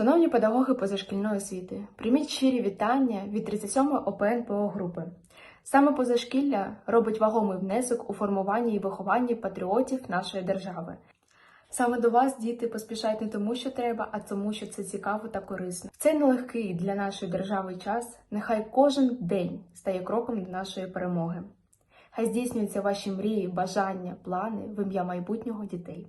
Шановні педагоги позашкільної освіти, прийміть щирі вітання від 37-ї ОПН групи. Саме позашкілля робить вагомий внесок у формуванні і вихованні патріотів нашої держави. Саме до вас, діти, поспішають не тому, що треба, а тому, що це цікаво та корисно. В цей нелегкий для нашої держави час нехай кожен день стає кроком до нашої перемоги. Хай здійснюються ваші мрії, бажання, плани в ім'я майбутнього дітей.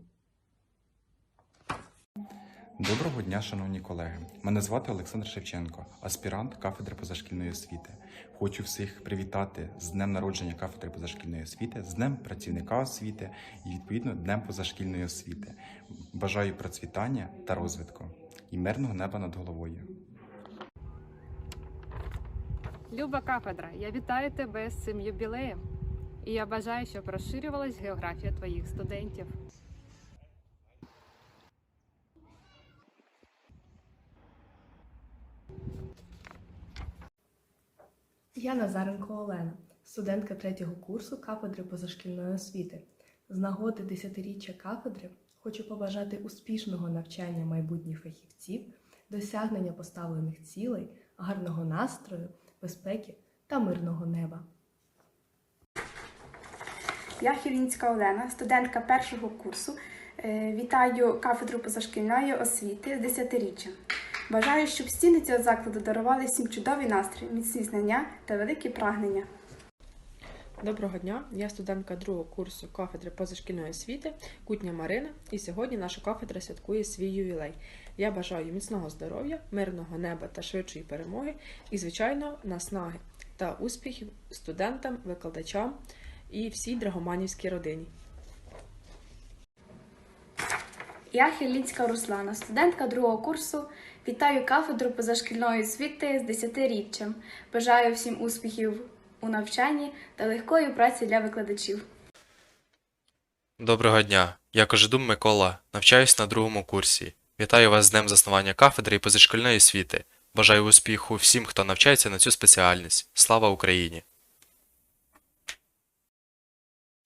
Доброго дня, шановні колеги. Мене звати Олександр Шевченко, аспірант кафедри позашкільної освіти. Хочу всіх привітати з днем народження кафедри позашкільної освіти, з днем працівника освіти і відповідно днем позашкільної освіти. Бажаю процвітання та розвитку і мирного неба над головою. Люба кафедра, я вітаю тебе з цим юбілеєм. І я бажаю, щоб розширювалась географія твоїх студентів. Я Назаренко Олена, студентка третього курсу кафедри позашкільної освіти. З нагоди десятиріччя кафедри хочу побажати успішного навчання майбутніх фахівців, досягнення поставлених цілей, гарного настрою, безпеки та мирного неба. Я Хілінська Олена, студентка першого курсу. Е, Вітаю кафедру позашкільної освіти з десятиріччям. Бажаю, щоб стіни цього закладу дарували всім чудовий настрій, міцні знання та великі прагнення. Доброго дня, я студентка другого курсу кафедри позашкільної освіти Кутня Марина, і сьогодні наша кафедра святкує свій ювілей. Я бажаю міцного здоров'я, мирного неба та швидшої перемоги, і, звичайно, наснаги та успіхів студентам, викладачам і всій драгоманівській родині. Я Хілінська Руслана, студентка другого курсу. Вітаю кафедру позашкільної освіти з десятиріччям. Бажаю всім успіхів у навчанні та легкої праці для викладачів. Доброго дня, я Кожедум Микола, навчаюсь на другому курсі. Вітаю вас з днем заснування кафедри і позашкільної освіти. Бажаю успіху всім, хто навчається на цю спеціальність. Слава Україні!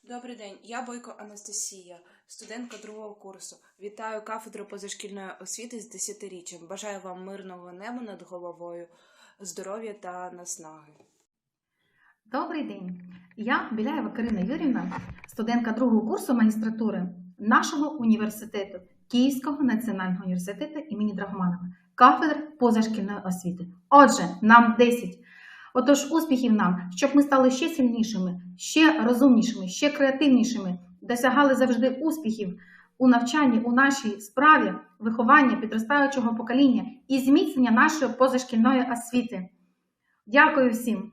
Добрий день, я Бойко Анастасія, студентка другого курсу. Вітаю кафедру позашкільної освіти з десятиріччям. Бажаю вам мирного неба над головою, здоров'я та наснаги. Добрий день. Я Біляєва Карина Юрівна, студентка другого курсу магістратури нашого університету Київського національного університету імені Драгоманова, кафедри позашкільної освіти. Отже, нам 10. Отож, успіхів нам, щоб ми стали ще сильнішими, ще розумнішими, ще креативнішими, досягали завжди успіхів у навчанні, у нашій справі, виховання підростаючого покоління і зміцнення нашої позашкільної освіти. Дякую всім!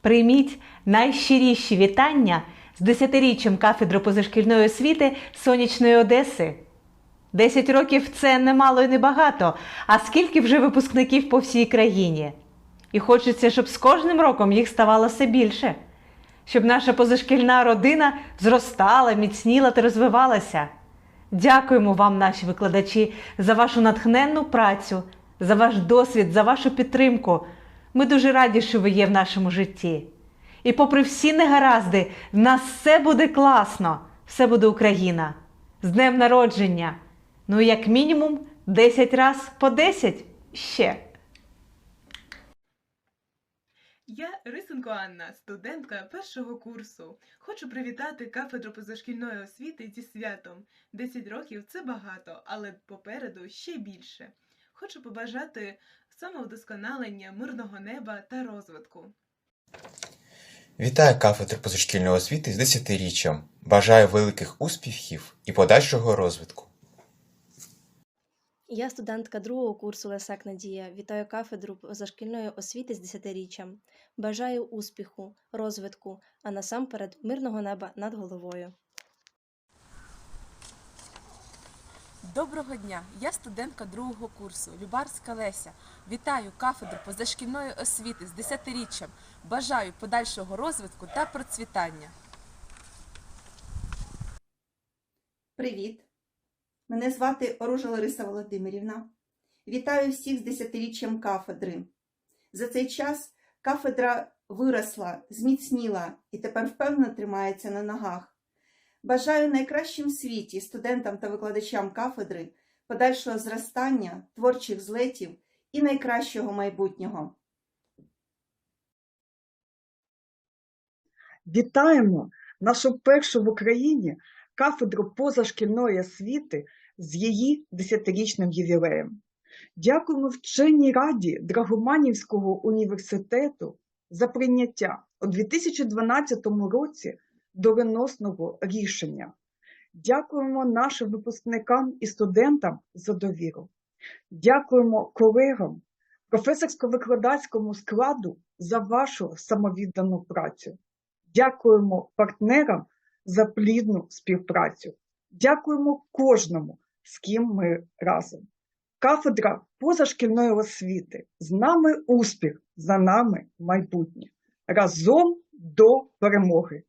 Прийміть найщиріші вітання з десятиріччям кафедри позашкільної освіти Сонячної Одеси. Десять років це немало і небагато, а скільки вже випускників по всій країні. І хочеться, щоб з кожним роком їх ставало все більше, щоб наша позашкільна родина зростала, міцніла та розвивалася. Дякуємо вам, наші викладачі, за вашу натхненну працю, за ваш досвід, за вашу підтримку. Ми дуже раді, що ви є в нашому житті. І попри всі негаразди, в нас все буде класно, все буде Україна. З днем народження. Ну, як мінімум, 10 раз по 10 ще. Я Рисенко Анна, студентка першого курсу. Хочу привітати кафедру позашкільної освіти зі святом. 10 років це багато, але попереду ще більше. Хочу побажати самовдосконалення, мирного неба та розвитку. Вітаю кафедру позашкільної освіти з десятиріччям. Бажаю великих успіхів і подальшого розвитку. Я студентка другого курсу Лесак Надія. Вітаю кафедру позашкільної освіти з десятиріччям. Бажаю успіху, розвитку, а насамперед мирного неба над головою. Доброго дня! Я студентка другого курсу Любарська Леся. Вітаю кафедру позашкільної освіти з десятиріччям. Бажаю подальшого розвитку та процвітання. Привіт! Мене звати Оружа Лариса Володимирівна. Вітаю всіх з десятиріччям кафедри. За цей час кафедра виросла, зміцніла і тепер впевнено тримається на ногах. Бажаю найкращим в світі студентам та викладачам кафедри подальшого зростання, творчих злетів і найкращого майбутнього. Вітаємо нашу першу в Україні кафедру позашкільної освіти з її десятирічним ювілеєм. Дякуємо вченій раді Драгоманівського університету за прийняття у 2012 році доленосного рішення. Дякуємо нашим випускникам і студентам за довіру. Дякуємо колегам, професорсько-викладацькому складу за вашу самовіддану працю. Дякуємо партнерам за плідну співпрацю. Дякуємо кожному, з ким ми разом. Кафедра позашкільної освіти. З нами успіх, за нами майбутнє. Разом до перемоги.